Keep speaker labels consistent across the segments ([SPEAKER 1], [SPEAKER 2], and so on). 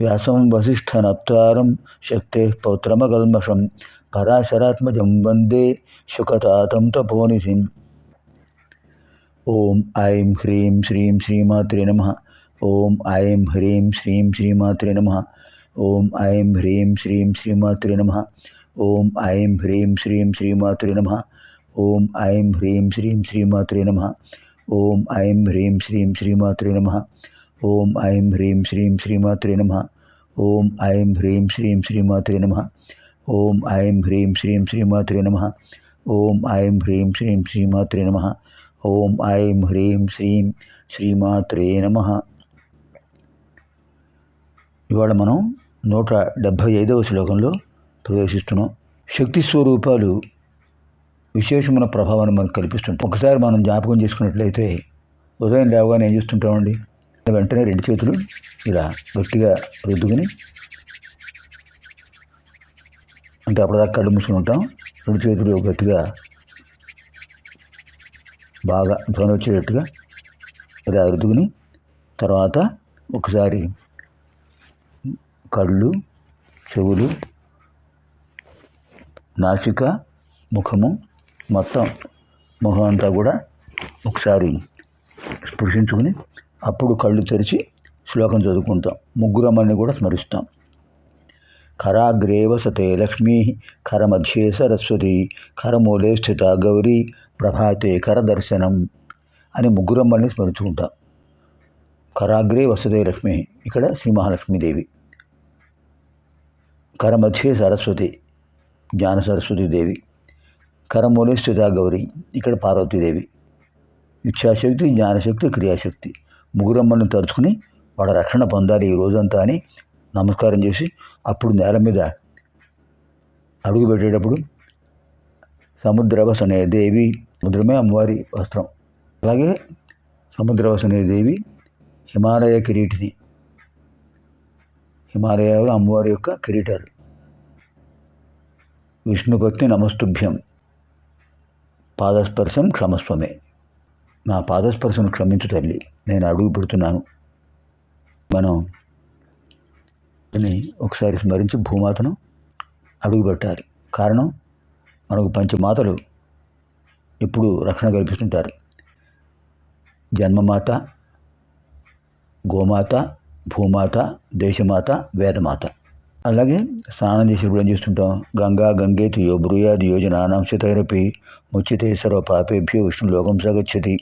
[SPEAKER 1] व्यासं वसिष्ठनप्तारं शक्ति पौत्रमकल्मषं पराशरात्मज वंदे शुकतातं तपोनिधि ओं ऐं ह्रीं श्रीं श्रीमात्रे नम। ओं ऐं ह्रीं श्रीं श्रीमात्रे नम। ओं ऐं ह्रीं श्रीं श्रीमात्रे नम। ओं ऐं ह्रीं श्रीं श्रीमात्रे नम। ओं ऐं ह्रीं श्रीं श्रीमात्रे नम। ओं ऐं ह्रीं श्रीं श्रीमात्रे नमः। ఓం ఐం హ్రీం శ్రీం శ్రీమాత్రే నమ. ఓం ఐం హ్రీం శ్రీం శ్రీమాత్రే నమ. ఓం ఐం హ్రీం శ్రీం శ్రీమాత్రే నమ. ఓం ఐం హ్రీం శ్రీం శ్రీమాత్రే నమ. ఓం ఐం హ్రీం శ్రీం శ్రీమాత్రే నమ. ఇవాళ మనం నూట డెబ్భై ఐదవ శ్లోకంలో ప్రవేశిస్తున్నాం. శక్తి స్వరూపాలు విశేషమైన ప్రభావాన్ని మనకు కల్పిస్తుంటాం ఒకసారి మనం జ్ఞాపకం చేసుకున్నట్లయితే ఉదయం లేవగానే ఏం చేస్తుంటామండి? వెంటనే రెండు చేతులు ఇలా గట్టిగా రుద్దుకుని అంటే అప్పటిదాకా కళ్ళు మూసుకుని ఉంటాం. రెండు చేతులు గట్టిగా బాగా ధ్వని వచ్చేటట్టుగా ఇలా రుద్దుకుని తర్వాత ఒకసారి కళ్ళు చెవులు నాసిక ముఖము మొత్తం ముఖం అంతా కూడా ఒకసారి స్పృశించుకుని అప్పుడు కళ్ళు తెరిచి శ్లోకం చదువుకుంటాం. ముగ్గురమ్మని కూడా స్మరిస్తాం. కరాగ్రే వసతే లక్ష్మీ కరమధ్యే సరస్వతి కరమూలే స్థిత గౌరీ ప్రభాతే కరదర్శనం అని ముగ్గురమ్మల్ని స్మరించుకుంటాం. కరాగ్రే వసతే లక్ష్మి ఇక్కడ శ్రీ మహాలక్ష్మీదేవి. కరమధ్యే సరస్వతి జ్ఞాన సరస్వతి దేవి. కరమూలే స్థిత గౌరీ ఇక్కడ పార్వతీదేవి ఇచ్ఛాశక్తి జ్ఞానశక్తి క్రియాశక్తి. ముగ్గురమ్మల్ని తలుచుకుని వాళ్ళ రక్షణ పొందాలి ఈ రోజంతా అని నమస్కారం చేసి అప్పుడు నేల మీద అడుగు పెట్టేటప్పుడు సముద్రవసనే దేవి సముద్రమే అమ్మవారి వస్త్రం. అలాగే సముద్రవసనే దేవి హిమాలయ కిరీటిని. హిమాలయాలు అమ్మవారి యొక్క కిరీటాలు. విష్ణుపత్ని నమస్తుభ్యం. పాదస్పర్శం క్షమస్వమే. నా పాదస్పర్శను క్షమించు తల్లి. నేను అడుగు పెడుతున్నాను. మనం ఒకసారి స్మరించి భూమాతను అడుగు పెట్టాలి. కారణం మనకు పంచమాతలు ఎప్పుడు రక్షణ కల్పిస్తుంటారు. జన్మమాత గోమాత భూమాత దేశమాత వేదమాత. అలాగే స్నానం చేసినప్పుడు ఏం చేస్తుంటాం? గంగా గంగేతి యో బ్రూయాది యోజనానాం శతైరపి ముచ్చితే సర్వ పాపేభ్యో విష్ణు లోకం సగచ్చతి.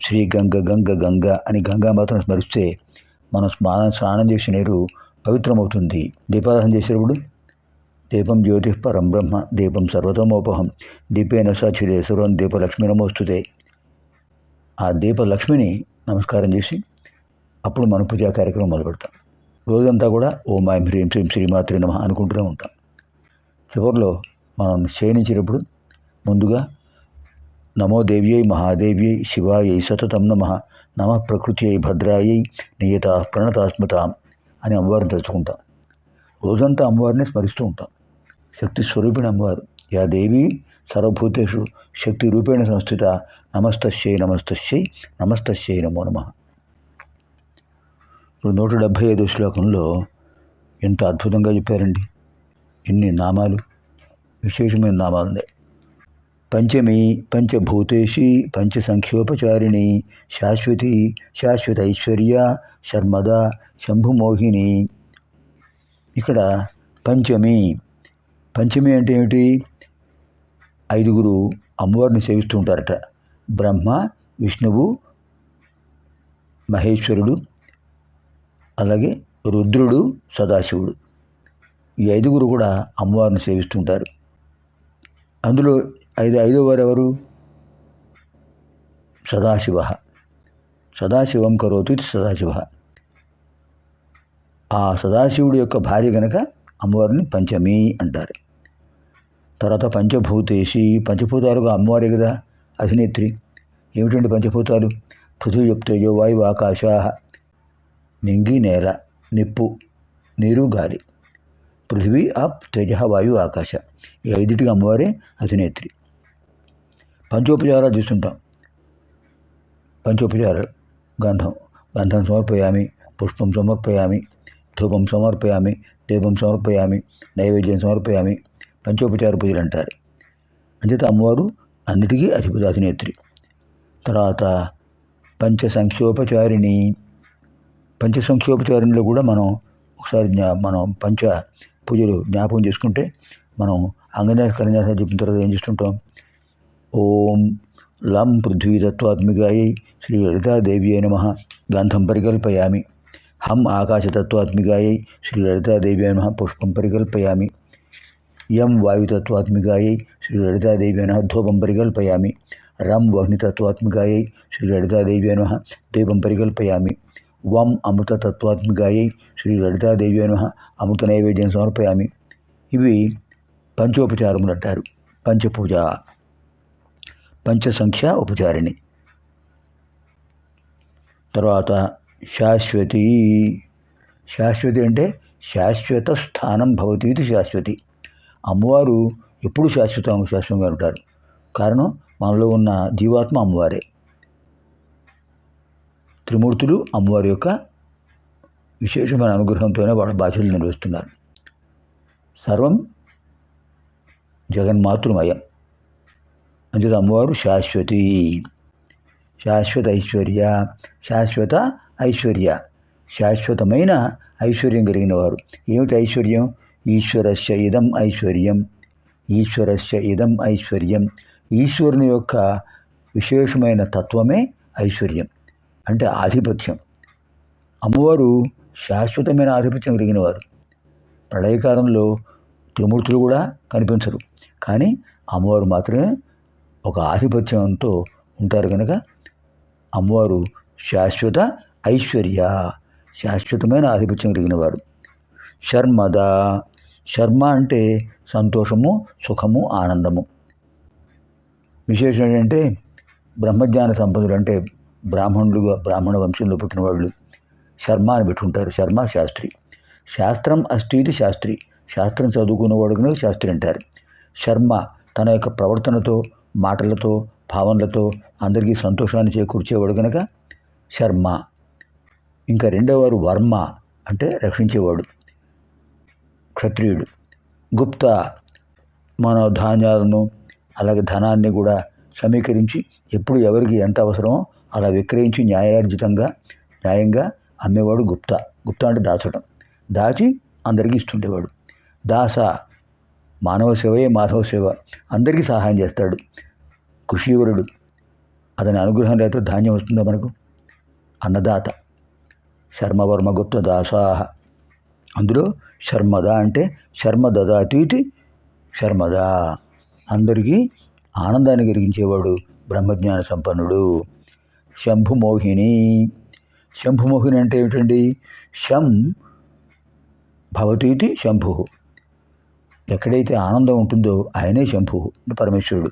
[SPEAKER 1] శ్రీ గంగ గంగ గంగ అని గంగామాతను స్మరిస్తే మనం స్నానం స్నానం చేసిన నీరు పవిత్రమవుతుంది. దీపారాధన చేసేటప్పుడు దీపం జ్యోతి పరం బ్రహ్మ దీపం సర్వతమోపహం. దీపేన సాక్షిదే సర్వం దీపలక్ష్మి నమోస్తుతే ఆ దీపలక్ష్మిని నమస్కారం చేసి అప్పుడు మన పూజా కార్యక్రమం మొదలు పెడతాం రోజంతా కూడా ఓం మాయం హ్రీం శ్రీం శ్రీమాత్రి నమ అనుకుంటూనే ఉంటాం. చివరిలో మనం క్షీణించేటప్పుడు ముందుగా నమో దేవ్యై మహాదేవ్యై శివాయై సతతం నమ నమ ప్రకృత్యై భద్రాయై నియత ప్రణతాస్మతాం అని అమ్మవారిని తలుచుకుంటాం. రోజంతా అమ్మవారిని స్మరిస్తూ ఉంటాం. శక్తి స్వరూపిణి అమ్మవారు యా దేవి సర్వభూతేషు శక్తి రూపేణ సంస్థిత నమస్తశ్యై నమస్తశ్యై నమస్తశ్యై నమో నమ. ఇప్పుడు నూట డెబ్భై ఐదు శ్లోకంలో ఎంత అద్భుతంగా చెప్పారండి. ఎన్ని నామాలు విశేషమైన నామాలు ఉన్నాయి పంచమి పంచభూతేషి పంచసంఖ్యోపచారిణి శాశ్వతి శాశ్వత ఐశ్వర్య శర్మద శంభుమోహిని. ఇక్కడ పంచమి పంచమి అంటే ఏమిటి? ఐదుగురు అమ్మవారిని సేవిస్తూ ఉంటారట. బ్రహ్మ విష్ణువు మహేశ్వరుడు అలాగే రుద్రుడు సదాశివుడు. ఈ ఐదుగురు కూడా అమ్మవారిని సేవిస్తుంటారు. అందులో ఐదు ఐదో వారు ఎవరు? సదాశివ. సదాశివం కరోతు ఇది సదాశివ. ఆ సదాశివుడి యొక్క భార్య గనక అమ్మవారిని పంచమి అంటారు. తర్వాత పంచభూతేసి పంచభూతాలుగా అమ్మవారే కదా అభినేత్రి. ఏమిటండి పంచభూతాలు? పృథ్వీ తేజో వాయువు ఆకాశ నింగి నేల నిప్పు నీరు గాలి. పృథివీ అప్ తేజ వాయు ఆకాశ. ఈ ఐదుటిగా అమ్మవారే అధినేత్రి. పంచోపచారాలు చూస్తుంటాం. పంచోపచారాలు గంధం గంధం సమర్పయామి పుష్పం సమర్పయామి ధూపం సమర్పయామి దీపం సమర్పయామి నైవేద్యం సమర్పయామి పంచోపచార పూజలు అంటారు. అంచేత అమ్మవారు అన్నిటికీ అధిపతి అధినేత్రి. తర్వాత పంచ సంక్షోపచారిణి పంచ సంఖ్యోపచారిణిలో కూడా మనం ఒకసారి జ్ఞా మనం పంచ పూజలు జ్ఞాపకం చేసుకుంటే మనం అంగన్యాస కన్యాస చెప్పిన తర్వాత ఏం చేస్తుంటాం? ఓం లం పృథ్వీతత్వాత్మికాయ శ్రీ లలితాదేవ్యై నమ. గంధం పరికల్పయామి. హం ఆకాశతత్వాత్మికాయ శ్రీ లలితాదేవ్యై నమ. పుష్పం పరికల్పయామి. యం వాయుతత్వాత్మికాయ శ్రీ లలితాదేవి నమ. ధూపం పరికల్పయామి. రం వహ్నితత్వాత్మికాయ శ్రీ లలితాదేవి నమ. దీపం పరికల్పయామి. వం అమృతతత్వాత్మికాయై శ్రీ లలితాదేవి నమ అమృత నైవేద్యం సమర్పయామి ఇవి పంచోపచారములు అంటారు పంచపూజ పంచసంఖ్య ఉపచారిణి। తర్వాత శాశ్వతి శాశ్వతి అంటే శాశ్వత స్థానం భవతి ఇది శాశ్వతి। అమ్మవారు ఎప్పుడు శాశ్వతం శాశ్వతంగా ఉంటారు। కారణం మనలో ఉన్న జీవాత్మ అమ్మవారే। త్రిమూర్తులు అమ్మవారి యొక్క విశేషమైన అనుగ్రహంతోనే వాళ్ళ బాధ్యతలు నిర్వహిస్తున్నారు. సర్వం జగన్మాతృమయం. అంచేత అమ్మవారు శాశ్వతి. శాశ్వత ఐశ్వర్య శాశ్వత ఐశ్వర్య. శాశ్వతమైన ఐశ్వర్యం కలిగిన వారు. ఏమిటి ఐశ్వర్యం? ఈశ్వరస్య ఇదం ఐశ్వర్యం. ఈశ్వరస్య ఇదం ఐశ్వర్యం. ఈశ్వరుని యొక్క విశేషమైన తత్వమే ఐశ్వర్యం. అంటే ఆధిపత్యం. అమ్మవారు శాశ్వతమైన ఆధిపత్యం కలిగిన వారు ప్రళయకాలంలో త్రిమూర్తులు కూడా కనిపించరు. కానీ అమ్మవారు మాత్రమే ఒక ఆధిపత్యంతో ఉంటారు కనుక అమ్మవారు శాశ్వత ఐశ్వర్య శాశ్వతమైన ఆధిపత్యం కలిగిన వారు శర్మద శర్మ అంటే సంతోషము సుఖము ఆనందము. విశేషం ఏంటంటే బ్రహ్మజ్ఞాన సంపన్నులు అంటే బ్రాహ్మణులుగా బ్రాహ్మణ వంశంలో పుట్టిన వాళ్ళు శర్మ అని పెట్టుకుంటారు శర్మ శాస్త్రి. శాస్త్రం అస్తి శాస్త్రి. శాస్త్రం చదువుకున్నవాడు కనుక శాస్త్రి అంటారు. శర్మ తన యొక్క ప్రవర్తనతో మాటలతో భావనలతో అందరికీ సంతోషాన్ని చేకూర్చేవాడు కనుక శర్మ. ఇంకా రెండోవారు వర్మ అంటే రక్షించేవాడు. క్షత్రియుడు. గుప్త మన ధాన్యాలను అలాగే ధనాన్ని కూడా సమీకరించి ఎప్పుడు ఎవరికి ఎంత అవసరమో అలా విక్రయించి న్యాయార్జితంగా న్యాయంగా అమ్మేవాడు గుప్త. గుప్త అంటే దాచడం దాచి అందరికీ ఇస్తుండేవాడు. దాస మానవ సేవయే మాధవ సేవ. అందరికీ సహాయం చేస్తాడు. కృషివరుడు అతని అనుగ్రహం లేకపోతే ధాన్యం వస్తుందా మనకు? అన్నదాత. శర్మవర్మ గుప్త దాసాహ. అందులో శర్మద అంటే శర్మ దదాతీతి శర్మద. అందరికీ ఆనందాన్ని కలిగించేవాడు బ్రహ్మజ్ఞాన సంపన్నుడు. శంభుమోహిని శంభుమోహిని అంటే ఏమిటండి? శం భవతీతి శంభు. ఎక్కడైతే ఆనందం ఉంటుందో ఆయనే శంభు పరమేశ్వరుడు.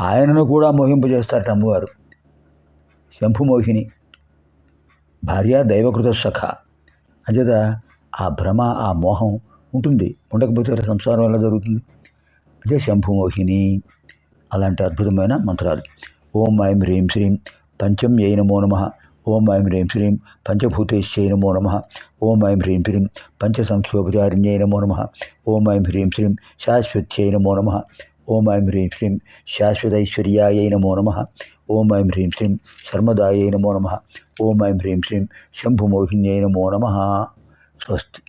[SPEAKER 1] ఆయనను కూడా మోహింపజేస్తారట అమ్మవారు. శంభుమోహిని భార్య దైవకృత సఖ. అంచేత ఆ భ్రమ ఆ మోహం ఉంటుంది. ఉండకపోతే సంసారం ఎలా జరుగుతుంది? అదే శంభుమోహిని అలాంటి అద్భుతమైన మంత్రాలు. ఓం ఐం హ్రీం శ్రీం పంచం యై నమో నమ ఓం ఐం హ్రీం శ్రీం పంచభూతేశ్చై నమో నమ ఓం ఐం హ్రీం శ్రీం పంచసంఖ్యోపచారిణ్యై నమో నమ ఓం ఐం హ్రీం శ్రీం శాశ్వత్యై నమో నమ ఓం ఐం హ్రీం శ్రీం శాశ్వతైశ్వర్యాయై నమో నమ ఓం ఐం హ్రీం శ్రీం శర్మదాయై నమో నమ ఓం ఐం హ్రీం శ్రీం శంభుమోహిన్యై నమో నమ స్వస్తి